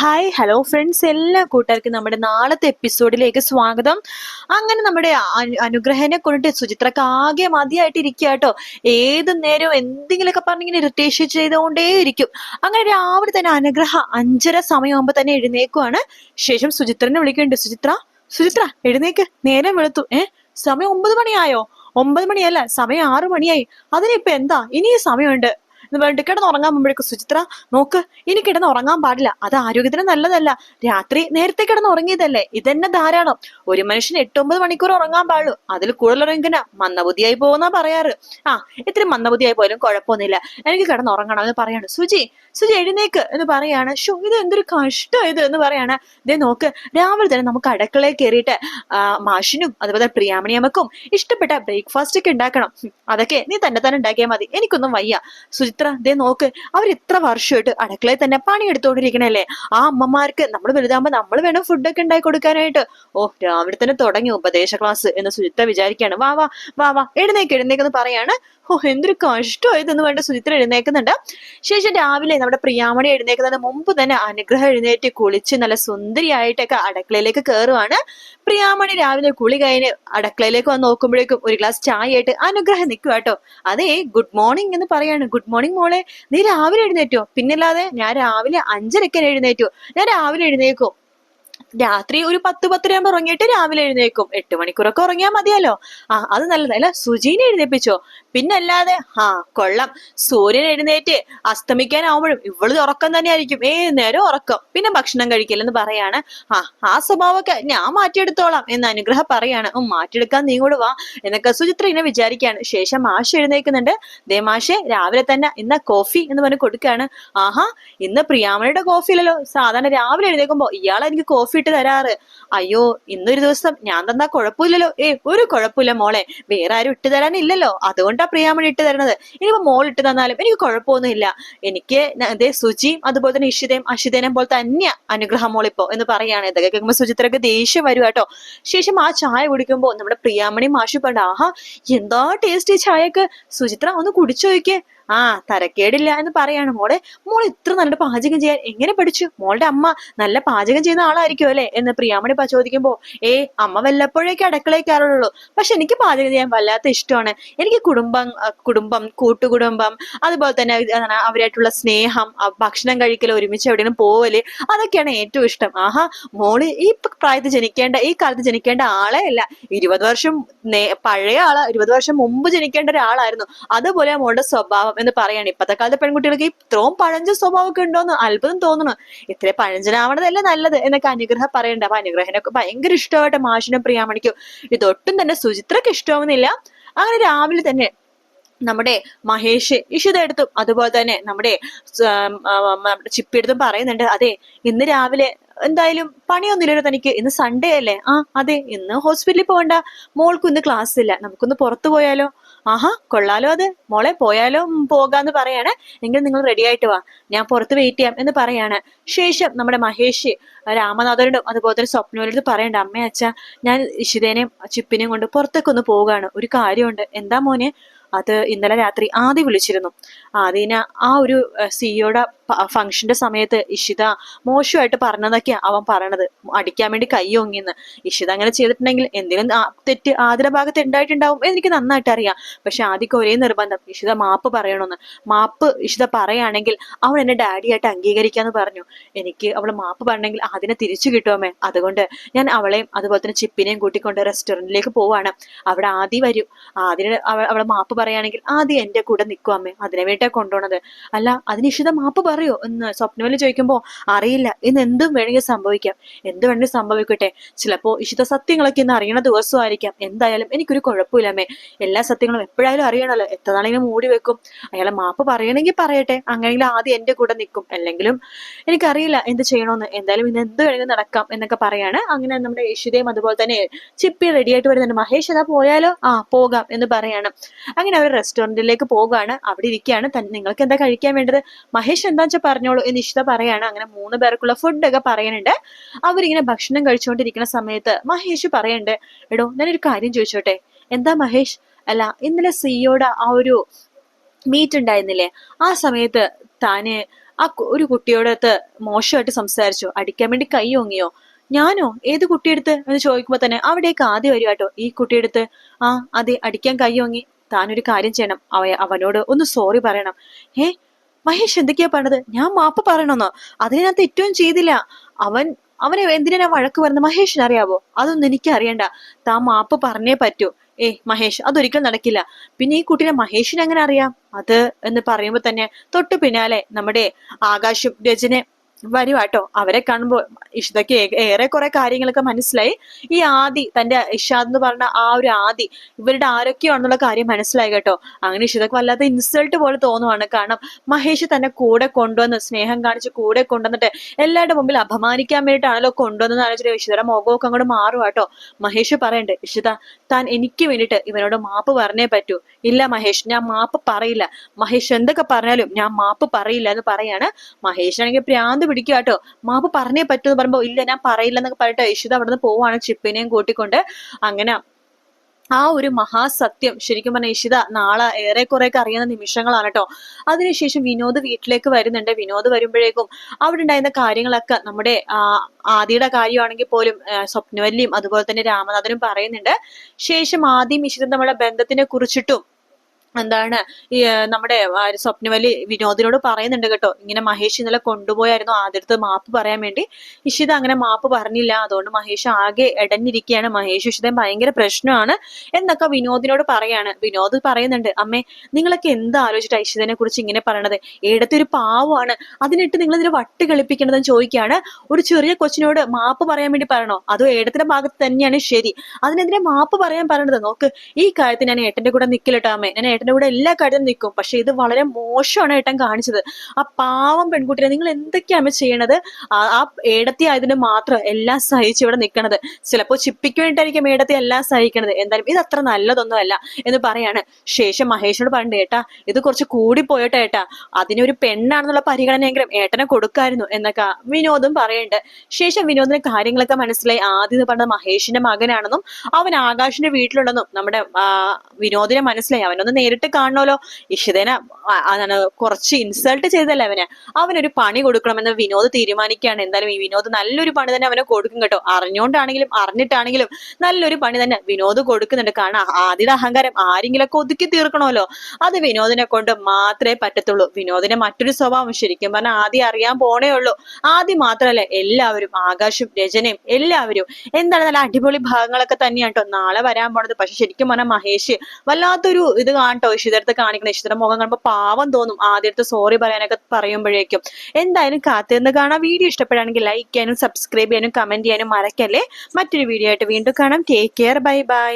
Hi hello friends എല്ലാ കൂട്ടുകാർക്കും നമ്മുടെ നാളത്തെ എപ്പിസോഡിലേക്ക് സ്വാഗതം. അങ്ങനെ നമ്മുടെ അനുഗ്രഹനെ കൊണ്ടിട്ട് സുചിത്രക്ക് ആകെ മതിയായിട്ട് ഇരിക്കുക കേട്ടോ ഏത് നേരവും എന്തെങ്കിലുമൊക്കെ പറഞ്ഞിങ്ങനെ ഇറിറ്റേഷൻ ചെയ്തുകൊണ്ടേ ഇരിക്കും അങ്ങനെ രാവിലെ തന്നെ അനുഗ്രഹ അഞ്ചര സമയമാകുമ്പോൾ തന്നെ എഴുന്നേക്കുവാണ്. ശേഷം സുചിത്രനെ വിളിക്കുന്നുണ്ട്. സുചിത്ര സുചിത്ര എഴുന്നേക്ക്. നേരം വെളുത്തു. ഏ സമയം ഒമ്പത് മണിയായോ? ഒമ്പത് മണിയല്ല സമയം ആറു മണിയായി. അതിനിപ്പോ എന്താ? ഇനിയും സമയമുണ്ട്. എന്ന് പറഞ്ഞിട്ട് കിടന്ന് ഉറങ്ങാൻ പോകുമ്പോഴേക്കും സുചിത്ര നോക്ക് ഇനി കിടന്ന് ഉറങ്ങാൻ പാടില്ല. അത് ആരോഗ്യത്തിന് നല്ലതല്ല. രാത്രി നേരത്തെ കിടന്ന് ഉറങ്ങിയതല്ലേ ഇതന്നെ ധാരാളം. ഒരു മനുഷ്യൻ എട്ടൊമ്പത് മണിക്കൂർ ഉറങ്ങാൻ പാടുള്ളൂ. അതിൽ കൂടുതൽ ഉറങ്ങിക്കന മന്ദബുദ്ധിയായി പോകുന്ന പറയാറ്. ആ ഇത്ര മന്ദബുദ്ധിയായി പോലും കുഴപ്പമൊന്നുമില്ല. എനിക്ക് കിടന്ന് ഉറങ്ങണം എന്ന് പറയാണ്. സുജി സുജി എഴുന്നേക്ക് എന്ന് പറയാണ്. ഷോ ഇത് എന്തൊരു കഷ്ടം ഇത് എന്ന് പറയാണ്. ഇതേ നോക്ക് രാവിലെ തന്നെ നമുക്ക് അടുക്കളയിൽ കയറിയിട്ട് മാഷിനും അതുപോലെ പ്രിയാമണിയമ്മക്കും ഇഷ്ടപ്പെട്ട ബ്രേക്ക്ഫാസ്റ്റ് ഒക്കെ ഉണ്ടാക്കണം. അതൊക്കെ നീ തന്നെ തന്നെ ഉണ്ടാക്കിയാൽ മതി. എനിക്കൊന്നും വയ്യ. സുചിത്ര ദേ നോക്ക് അവർ ഇത്ര വർഷമായിട്ട് അടുക്കളയിൽ തന്നെ പണിയെടുത്തോണ്ടിരിക്കണല്ലേ? ആ അമ്മമാർക്ക് നമ്മൾ വലുതാകുമ്പോൾ നമ്മൾ വേണം ഫുഡൊക്കെ ഉണ്ടാക്കി കൊടുക്കാനായിട്ട്. ഓ രാവിലെ തന്നെ തുടങ്ങി ഉപദേശ ക്ലാസ് എന്ന് സുചിത്ര വിചാരിക്കുകയാണ്. വാ വാ വാ വാ എഴുന്നേക്ക് എഴുന്നേക്കെന്ന് പറയാണ്. ഓ എന്തൊരു കഷ്ടമായതെന്ന് വേണ്ട സുചിത്ര എഴുന്നേക്കുന്നുണ്ട്. ശേഷം രാവിലെ നമ്മുടെ പ്രിയാമണി എഴുന്നേക്കുന്നതിന് മുമ്പ് തന്നെ അനുഗ്രഹം എഴുന്നേറ്റ് കുളിച്ച് നല്ല സുന്ദരിയായിട്ടൊക്കെ അടുക്കളയിലേക്ക് കയറുവാണ് പ്രിയാമണി രാവിലെ കുളി കഴിഞ്ഞ് അടുക്കളയിലേക്ക് വന്ന് നോക്കുമ്പോഴേക്കും ഒരു ഗ്ലാസ് ചായ ആയിട്ട് അനുഗ്രഹം നിൽക്കുക കേട്ടോ അതേ ഗുഡ് മോർണിംഗ് എന്ന് പറയാണ്. ഗുഡ് മോർണിംഗ് മോളെ നീ രാവിലെ എഴുന്നേറ്റോ? പിന്നല്ലാതെ ഞാൻ രാവിലെ അഞ്ചരയ്ക്ക് എഴുന്നേറ്റു. ഞാൻ രാവിലെ എഴുന്നേക്കും രാത്രി ഒരു പത്ത് പത്തരയാകുമ്പോൾ ഉറങ്ങിയിട്ട് രാവിലെ എഴുന്നേക്കും എട്ട് മണിക്കൂറൊക്കെ ഉറങ്ങിയാൽ മതിയല്ലോ. ആ അത് നല്ലതല്ല സുജീനെ എഴുന്നേപ്പിച്ചോ? പിന്നല്ലാതെ ആ കൊള്ളാം. സൂര്യൻ എഴുന്നേറ്റ് അസ്തമിക്കാനാവുമ്പോഴും ഇവൾ ഉറക്കം തന്നെ ആയിരിക്കും ഏ നേരം ഉറക്കം. പിന്നെ ഭക്ഷണം കഴിക്കില്ലെന്ന് പറയാണ്. ആ ആ സ്വഭാവമൊക്കെ ഞാൻ മാറ്റിയെടുത്തോളാം എന്ന് അനുഗ്രഹം പറയാണ്. ഉം മാറ്റിയെടുക്കാൻ നീ കൂടെ വാ എന്നൊക്കെ സുചിത്ര ഇങ്ങനെ വിചാരിക്കാണ് ശേഷം മാഷ് എഴുന്നേക്കുന്നുണ്ട് ദേ മാഷെ രാവിലെ തന്നെ ഇന്ന കോഫി എന്ന് പറഞ്ഞ് കൊടുക്കുകയാണ്. ആഹാ ഇന്ന് പ്രിയാമണിയുടെ കോഫി അല്ലല്ലോ സാധാരണ രാവിലെ എഴുന്നേക്കുമ്പോ ഇയാളെ എനിക്ക് കോഫി ഇട്ട് തരാറ്. അയ്യോ ഇന്നൊരു ദിവസം ഞാൻ തന്നാ കുഴപ്പമില്ലല്ലോ. ഏ ഒരു കുഴപ്പമില്ല മോളെ. വേറെ ആരും ഇട്ട് തരാനില്ലല്ലോ. അതുകൊണ്ടാ പ്രിയാമണി ഇട്ട് തരുന്നത് ഇനിയിപ്പോ മോൾ ഇട്ട് തന്നാലും എനിക്ക് കുഴപ്പമൊന്നുമില്ല. എനിക്ക് അതേ സുചിയും അതുപോലെ തന്നെ ഇഷിതയും അശിതനേയും പോലെ തന്നെയാ അനുഗ്രഹം മോൾ ഇപ്പോ എന്ന് പറയാണ്. ഇതൊക്കെ കേൾക്കുമ്പോ സുചിത്രക്ക് ദേഷ്യം വരും കേട്ടോ. ശേഷം ആ ചായ കുടിക്കുമ്പോ നമ്മുടെ പ്രിയാമണി മാഷി ആഹാ എന്താ ടേസ്റ്റ് ഈ ചായക്ക്? സുചിത്ര ഒന്ന് കുടിച്ചു നോക്കിയേ ആ തരക്കേടില്ല എന്ന് പറയാണ്. മോളെ മോൾ ഇത്ര നല്ല പാചകം ചെയ്യാൻ എങ്ങനെ പഠിച്ചു? മോളുടെ അമ്മ നല്ല പാചകം ചെയ്യുന്ന ആളായിരിക്കും അല്ലേ? എന്ന് പ്രിയാമണി ചോദിക്കുമ്പോ ഏ അമ്മ വല്ലപ്പോഴേക്ക് അടുക്കളയിൽ പക്ഷെ എനിക്ക് പാചകം ചെയ്യാൻ വല്ലാത്ത ഇഷ്ടമാണ്. എനിക്ക് കുടുംബം കുടുംബം കൂട്ടുകുടുംബം അതുപോലെ തന്നെ അവരായിട്ടുള്ള സ്നേഹം ഭക്ഷണം കഴിക്കൽ ഒരുമിച്ച് എവിടെയെങ്കിലും പോവൽ അതൊക്കെയാണ് ഏറ്റവും ഇഷ്ടം. ആഹാ മോൾ ഈ പ്രായത്തിൽ ജനിക്കേണ്ട ഈ കാലത്ത് ജനിക്കേണ്ട ആളെ അല്ല. ഇരുപത് വർഷം പഴയ ആളാ ഇരുപത് വർഷം മുമ്പ് ജനിക്കേണ്ട ഒരാളായിരുന്നു. അതുപോലെ മോളുടെ സ്വഭാവം എന്ന് പറയാണ് ഇപ്പത്തെ കാലത്തെ പെൺകുട്ടികൾക്ക് ഇത്രയും പഴഞ്ച സ്വഭാവമൊക്കെ ഉണ്ടോന്ന് അത്ഭുതം തോന്നുന്നു ഇത്ര പഴഞ്ചനാവണതല്ലേ നല്ലത് എന്നൊക്കെ അനുഗ്രഹം പറയണ്ട. അപ്പൊ അനുഗ്രഹനൊക്കെ ഭയങ്കര ഇഷ്ടമായിട്ട് മാഷിനും പ്രിയാമണിക്കും. ഇതൊട്ടും തന്നെ സുചിത്രക്ക് ഇഷ്ടമാവുന്നില്ല. അങ്ങനെ രാവിലെ തന്നെ നമ്മുടെ മഹേഷ് ഇഷിത എടുത്തും അതുപോലെ തന്നെ നമ്മുടെ ചിപ്പി എടുത്തും പറയുന്നുണ്ട്. അതെ ഇന്ന് രാവിലെ എന്തായാലും പണിയൊന്നുമില്ലല്ലോ തനിക്ക്. ഇന്ന് സൺഡേ അല്ലേ? ആ അതെ ഇന്ന് ഹോസ്പിറ്റലിൽ പോകണ്ട. മോൾക്ക് ഇന്ന് ക്ലാസ് ഇല്ല നമുക്കൊന്ന് പുറത്തു പോയാലോ? ആഹാ കൊള്ളാലോ അത്. മോളെ പോയാലോ പോകാന്ന് പറയാണ്. എങ്കിൽ നിങ്ങൾ റെഡി ആയിട്ട് വാ. ഞാൻ പുറത്ത് വെയിറ്റ് ചെയ്യാം എന്ന് പറയാണ്. ശേഷം നമ്മുടെ മഹേഷ് രാമനാഥനോടും അതുപോലെ തന്നെ സ്വപ്നോടും പറയണ്ട. അമ്മ അച്ഛ ഞാൻ ഇഷിതേനെയും ചിപ്പിനെയും കൊണ്ട് പുറത്തേക്ക് ഒന്ന് പോവുകയാണ് ഒരു കാര്യമുണ്ട്. എന്താ മോനെ? അത് ഇന്നലെ രാത്രി ആദ്യ വിളിച്ചിരുന്നു. ആദ്യന ആ ഒരു സിഇഒയുടെ ഫംഗ്ഷന്റെ സമയത്ത് ഇഷിത മോശമായിട്ട് പറഞ്ഞതൊക്കെ അവൻ പറയണത്. അടിക്കാൻ വേണ്ടി കൈ ഓങ്ങിന്ന് ഇഷിത അങ്ങനെ ചെയ്തിട്ടുണ്ടെങ്കിൽ എന്തെങ്കിലും തെറ്റ് ആതിര ഭാഗത്ത് ഉണ്ടായിട്ടുണ്ടാവും എനിക്ക് നന്നായിട്ട് അറിയാം. പക്ഷെ ആദ്യമൊക്കെ ഒരേ നിർബന്ധം. ഇഷിത മാപ്പ് പറയണമെന്ന് മാപ്പ് ഇഷിത പറയുകയാണെങ്കിൽ അവൾ എന്നെ ഡാഡിയായിട്ട് അംഗീകരിക്കാന്ന് പറഞ്ഞു. എനിക്ക് അവൾ മാപ്പ് പറഞ്ഞെങ്കിൽ അതിനെ തിരിച്ചു കിട്ടുമേ അതുകൊണ്ട് ഞാൻ അവളെയും അതുപോലെ തന്നെ ചിപ്പിനെയും കൂട്ടിക്കൊണ്ട് റെസ്റ്റോറന്റിലേക്ക് പോവാണ്. അവിടെ ആദ്യം വരും. ആദ്യം അവളെ മാപ്പ് പറയുകയാണെങ്കിൽ ആദ്യം എന്റെ കൂടെ നിൽക്കുമേ അതിനെ വേണ്ടിയാണ് കൊണ്ടുപോണത്. അല്ല അതിന് ഇഷിത മാപ്പ് പറയോ. എന്ന് സ്വപ്നവലി ചോദിക്കുമ്പോ അറിയില്ല. ഇന്ന് എന്തും വേണമെങ്കിൽ സംഭവിക്കാം. എന്ത് വേണമെങ്കിൽ സംഭവിക്കട്ടെ. ചിലപ്പോ ഇഷിത സത്യങ്ങളൊക്കെ ഇന്ന് അറിയണ ദിവസമായിരിക്കാം. എന്തായാലും എനിക്കൊരു കുഴപ്പമില്ലമ്മേ. എല്ലാ സത്യങ്ങളും എപ്പോഴായാലും അറിയണമല്ലോ എത്ര നാളെങ്കിലും മൂടി വെക്കും. അയാളെ മാപ്പ് പറയണമെങ്കിൽ പറയട്ടെ. അങ്ങനെയെങ്കിലും ആദ്യം എന്റെ കൂടെ നിൽക്കും. അല്ലെങ്കിലും എനിക്കറിയില്ല എന്ത് ചെയ്യണമെന്ന് എന്തായാലും ഇന്ന് എന്ത് വേണമെങ്കിലും നടക്കാം എന്നൊക്കെ പറയാണ്. അങ്ങനെ നമ്മുടെ യേശുദേവം അതുപോലെ തന്നെ ചിപ്പി റെഡി ആയിട്ട് വരുന്നുണ്ട്. മഹേഷ് അതാ പോയാലോ? ആ പോകാം എന്ന് പറയാണ്. അങ്ങനെ അവർ റെസ്റ്റോറന്റിലേക്ക് പോകുകയാണ് അവിടെ ഇരിക്കുകയാണ്. നിങ്ങൾക്ക് എന്താ കഴിക്കാൻ വേണ്ടത്? മഹേഷ് എന്താ വെച്ചാൽ പറഞ്ഞോളൂ എന്ന് ഇഷ്ട പറയാണ്. അങ്ങനെ മൂന്ന് പേർക്കുള്ള ഫുഡൊക്കെ പറയുന്നുണ്ട്. അവരിങ്ങനെ ഭക്ഷണം കഴിച്ചുകൊണ്ടിരിക്കുന്ന സമയത്ത് മഹേഷ് പറയണ്ട് എടോ ഞാനൊരു കാര്യം ചോദിച്ചോട്ടെ? എന്താ മഹേഷ്? അല്ല ഇന്നലെ സിയോടെ ആ ഒരു മീറ്റ് ഉണ്ടായിരുന്നില്ലേ? ആ സമയത്ത് താന് ആ ഒരു കുട്ടിയോടത്ത് മോശമായിട്ട് സംസാരിച്ചു. അടിക്കാൻ വേണ്ടി കൈ ഓങ്ങിയോ? ഞാനോ? ഏത് കുട്ടിയെടുത്ത്? എന്ന് ചോദിക്കുമ്പോ തന്നെ അവിടേക്ക് ആദ്യം വരും കേട്ടോ. ഈ കുട്ടിയെടുത്ത്? ആ അതെ അടിക്കാൻ കൈ ഓങ്ങി. താനൊരു കാര്യം ചെയ്യണം. അവ അവനോട് ഒന്ന് സോറി പറയണം. ഏ മഹേഷ് എന്തൊക്കെയാ പറഞ്ഞത്? ഞാൻ മാപ്പ് പറയണമെന്നോ അതിനകത്ത് ഏറ്റവും ചെയ്തില്ല. അവൻ അവനെ എന്തിനാ വഴക്ക് പറഞ്ഞത് മഹേഷിന് അറിയാവോ? അതൊന്നും എനിക്ക് അറിയണ്ട. താ മാപ്പ് പറഞ്ഞേ പറ്റൂ. ഏ മഹേഷ് അതൊരിക്കലും നടക്കില്ല. പിന്നെ ഈ കുട്ടീനെ മഹേഷിനെ എങ്ങനെ അറിയാം? അത് എന്ന് പറയുമ്പോ തന്നെ തൊട്ടു പിന്നാലെ നമ്മുടെ ആകാശും രജനെ വരുവാട്ടോ. അവരെ കാണുമ്പോൾ ഇഷിതയ്ക്ക് ഏറെ കുറെ കാര്യങ്ങളൊക്കെ മനസ്സിലായി. ഈ ആദി തന്റെ ഇഷാദ് എന്ന് പറഞ്ഞ ആ ഒരു ആദി ഇവരുടെ ആരൊക്കെയാണെന്നുള്ള കാര്യം മനസ്സിലായി കേട്ടോ. അങ്ങനെ ഇഷിതക്ക് വല്ലാത്ത ഇൻസൾട്ട് പോലെ തോന്നുവാണ്. കാരണം മഹേഷ് തന്നെ കൂടെ കൊണ്ടുവന്ന് സ്നേഹം കാണിച്ച് കൂടെ കൊണ്ടുവന്നിട്ട് എല്ലാവരുടെ മുമ്പിൽ അപമാനിക്കാൻ വേണ്ടിയിട്ടാണല്ലോ കൊണ്ടുവന്നത് ആലോചിച്ചിട്ട് ഇഷിതയുടെ മുഖമൊക്കെ അങ്ങോട്ട് മാറും കേട്ടോ മഹേഷ് പറയണ്ട് ഇഷിത താൻ എനിക്ക് വേണ്ടിയിട്ട് ഇവനോട് മാപ്പ് പറഞ്ഞേ പറ്റൂ. ഇല്ല മഹേഷ് ഞാൻ മാപ്പ് പറയില്ല. മഹേഷ് എന്തൊക്കെ പറഞ്ഞാലും ഞാൻ മാപ്പ് പറയില്ല എന്ന് പറയാണ്. മഹേഷ് ആണെങ്കിൽ ഭ്രാന്ത് പിടിക്കുക കേട്ടോ. മാപ്പ് പറഞ്ഞേ പറ്റൂ എന്ന് പറയുമ്പോ ഇല്ല ഞാൻ പറയില്ലെന്നൊക്കെ പറഞ്ഞിട്ട് യശുദ അവിടെ അവിടുന്ന് പോവാണ് ചിപ്പിനെയും കൂട്ടിക്കൊണ്ട്. അങ്ങനെ ആ ഒരു മഹാസത്യം ശരിക്കും പറഞ്ഞ ഇഷിത നാളെ ഏറെ കുറെയൊക്കെ അറിയുന്ന നിമിഷങ്ങളാണ് കേട്ടോ. അതിനുശേഷം വിനോദ് വീട്ടിലേക്ക് വരുന്നുണ്ട്. വിനോദ് വരുമ്പോഴേക്കും അവിടെ ഉണ്ടായിരുന്ന കാര്യങ്ങളൊക്കെ നമ്മുടെ ആദിയുടെ കാര്യമാണെങ്കിൽ പോലും സ്വപ്നവല്ലിയും അതുപോലെ തന്നെ രാമനാഥനും പറയുന്നുണ്ട്. ശേഷം ആദ്യം ഇഷിത നമ്മുടെ ബന്ധത്തിനെ കുറിച്ചിട്ടും എന്താണ് നമ്മുടെ സ്വപ്നവലി വിനോദിനോട് പറയുന്നുണ്ട് കേട്ടോ. ഇങ്ങനെ മഹേഷ് ഇന്നലെ കൊണ്ടുപോയായിരുന്നു. ആദ്യത്തെ മാപ്പ് പറയാൻ വേണ്ടി. ഇഷിത അങ്ങനെ മാപ്പ് പറഞ്ഞില്ല. അതുകൊണ്ട് മഹേഷ് ആകെ ഇടഞ്ഞിരിക്കുകയാണ് മഹേഷ് ഇഷിത ഭയങ്കര പ്രശ്നമാണ് എന്നൊക്കെ വിനോദിനോട് പറയാണ്. വിനോദ് പറയുന്നുണ്ട് അമ്മേ നിങ്ങളൊക്കെ എന്ത് ആലോചിച്ചിട്ട് ഇഷിതനെ കുറിച്ച് ഇങ്ങനെ പറയണത്? ഏടത്തെ ഒരു പാവമാണ്. അതിനിട്ട് നിങ്ങൾ ഇതിന് വട്ട് കളിപ്പിക്കണതെന്ന് ചോദിക്കുകയാണ്. ഒരു ചെറിയ കൊച്ചിനോട് മാപ്പ് പറയാൻ വേണ്ടി പറയണോ? അതോ ഏടത്തിന്റെ ഭാഗത്ത് തന്നെയാണ് ശരി. അതിനെതിരെ മാപ്പ് പറയാൻ പറയണത് നോക്ക്. ഈ കാര്യത്തിൽ ഞാൻ ഏട്ടന്റെ കൂടെ നിൽക്കില്ലട്ടോ അമ്മേ. ഞാൻ ഏട്ടന്റെ കൂടെ എല്ലാ കാര്യത്തിലും നിൽക്കും പക്ഷെ ഇത് വളരെ മോശമാണ് ഏട്ടൻ കാണിച്ചത്. ആ പാവം പെൺകുട്ടിയെ നിങ്ങൾ എന്തൊക്കെയാണ് ചെയ്യണത്? ആ ഏടത്തി ആയതിന് മാത്രം എല്ലാം സഹിച്ച് ഇവിടെ നിൽക്കണത് ചിലപ്പോൾ ചിപ്പിക്ക് വേണ്ടിയിട്ടായിരിക്കും ഏടത്തി എല്ലാം സഹിക്കണത്. എന്തായാലും ഇത് അത്ര നല്ലതൊന്നും അല്ല എന്ന് പറയാണ്. ശേഷം മഹേഷിനോട് പറഞ്ഞു ഏട്ടാ ഇത് കുറച്ച് കൂടി പോയോട്ടെ ഏട്ടാ. അതിനൊരു പെണ്ണാണെന്നുള്ള പരിഗണനയെങ്കിലും ഏട്ടനെ കൊടുക്കായിരുന്നു എന്നൊക്കെ വിനോദും പറയുന്നുണ്ട് ശേഷം വിനോദിന് കാര്യങ്ങളൊക്കെ മനസ്സിലായി. ആദ്യം പറഞ്ഞത് മഹേഷിന്റെ മകനാണെന്നും അവൻ ആകാശിന്റെ വീട്ടിലുണ്ടെന്നും നമ്മുടെ വിനോദിനെ മനസ്സിലായി. അവനൊന്ന് നേരിട്ട് കാണണമല്ലോ? ഇഷിതേനെ അതാണ് കുറച്ച് ഇൻസൾട്ട് ചെയ്തല്ലേ അവനെ? അവനൊരു പണി കൊടുക്കണമെന്ന് വിനോദ് തീരുമാനിക്കുകയാണ്. എന്തായാലും ഈ വിനോദ് നല്ലൊരു പണി തന്നെ അവനെ കൊടുക്കും കേട്ടോ. അറിഞ്ഞുകൊണ്ടാണെങ്കിലും അറിഞ്ഞിട്ടാണെങ്കിലും നല്ലൊരു പണി തന്നെ വിനോദ് കൊടുക്കുന്നുണ്ട്. കാരണം ആദ്യയുടെ അഹങ്കാരം ആരെങ്കിലൊക്കെ ഒതുക്കി തീർക്കണമല്ലോ. അത് വിനോദിനെ കൊണ്ട് മാത്രമേ പറ്റത്തുള്ളൂ. വിനോദിന്റെ മറ്റൊരു സ്വഭാവം ശരിക്കും പറഞ്ഞാൽ ആദ്യം അറിയാൻ പോണേ ഉള്ളൂ. ആദ്യം മാത്രമല്ല എല്ലാവരും ആകാശും രചനയും എല്ലാവരും. എന്താണ് നല്ല അടിപൊളി ഭാഗങ്ങളൊക്കെ തന്നെയാണ് കേട്ടോ. നാളെ വരാൻ പോണത്. പക്ഷെ ശരിക്കും പറഞ്ഞാൽ മഹേഷ് വല്ലാത്തൊരു ഇത് കാണട്ടോ ഇഷിതടുത്ത് കാണിക്കണം ഇഷിതയുടെ മുഖം കാണുമ്പോൾ പാവം തോന്നും. ആദ്യത്തെ സോറി പറയാനൊക്കെ പറയുമ്പോഴേക്കും. എന്തായാലും കാത്തിരുന്ന് കാണാം. വീഡിയോ ഇഷ്ടപ്പെടുകയാണെങ്കിൽ ലൈക്ക് ചെയ്യാനും സബ്സ്ക്രൈബ് ചെയ്യാനും കമന്റ് ചെയ്യാനും മറക്കല്ലേ? മറ്റൊരു വീഡിയോ ആയിട്ട് വീണ്ടും കാണാം. Take care bye bye